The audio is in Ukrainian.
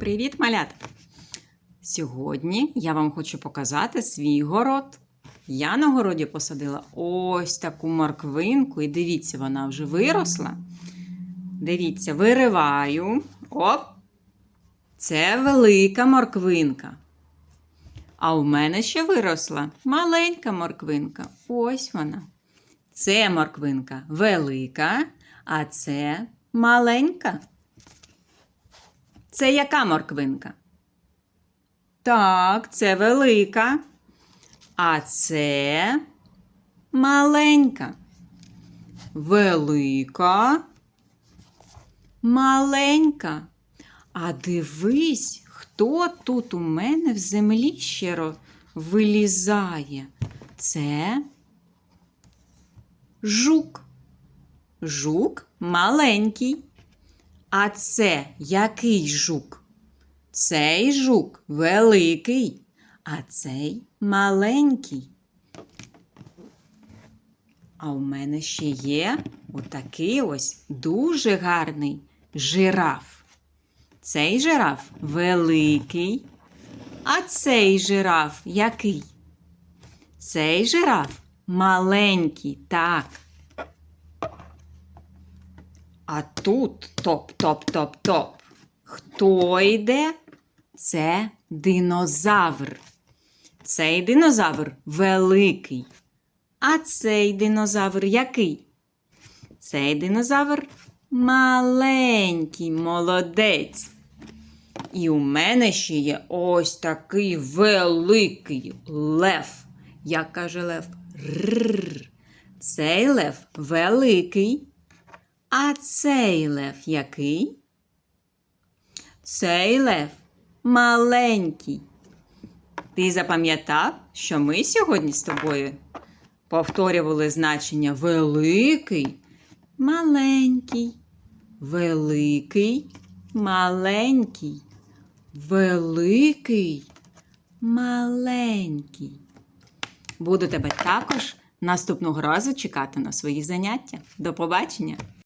Привіт, малята! Сьогодні я вам хочу показати свій город. Я на городі посадила ось таку морквинку, і дивіться, вона вже виросла. Дивіться, вириваю. Оп! Це велика морквинка. А у мене ще виросла маленька морквинка. Ось вона. Це морквинка велика, а це маленька. Це яка морквинка? Так, це велика. А це маленька. Велика. Маленька. А дивись, хто тут у мене в землі ще вилізає. Це жук. Жук маленький. А це який жук? Цей жук великий, а цей маленький. А у мене ще є отакий ось дуже гарний жираф. Цей жираф великий, а цей жираф який? Цей жираф маленький, так. А тут топ-топ-топ-топ. Хто йде? Це динозавр. Цей динозавр великий. А цей динозавр який? Цей динозавр маленький, молодець. І у мене ще є ось такий великий лев. Як каже лев? Рррр. Цей лев великий. А цей лев який? Цей лев маленький. Ти запам'ятав, що ми сьогодні з тобою повторювали значення великий, маленький, великий, маленький, великий, маленький. Буду тебе також наступного разу чекати на свої заняття. До побачення!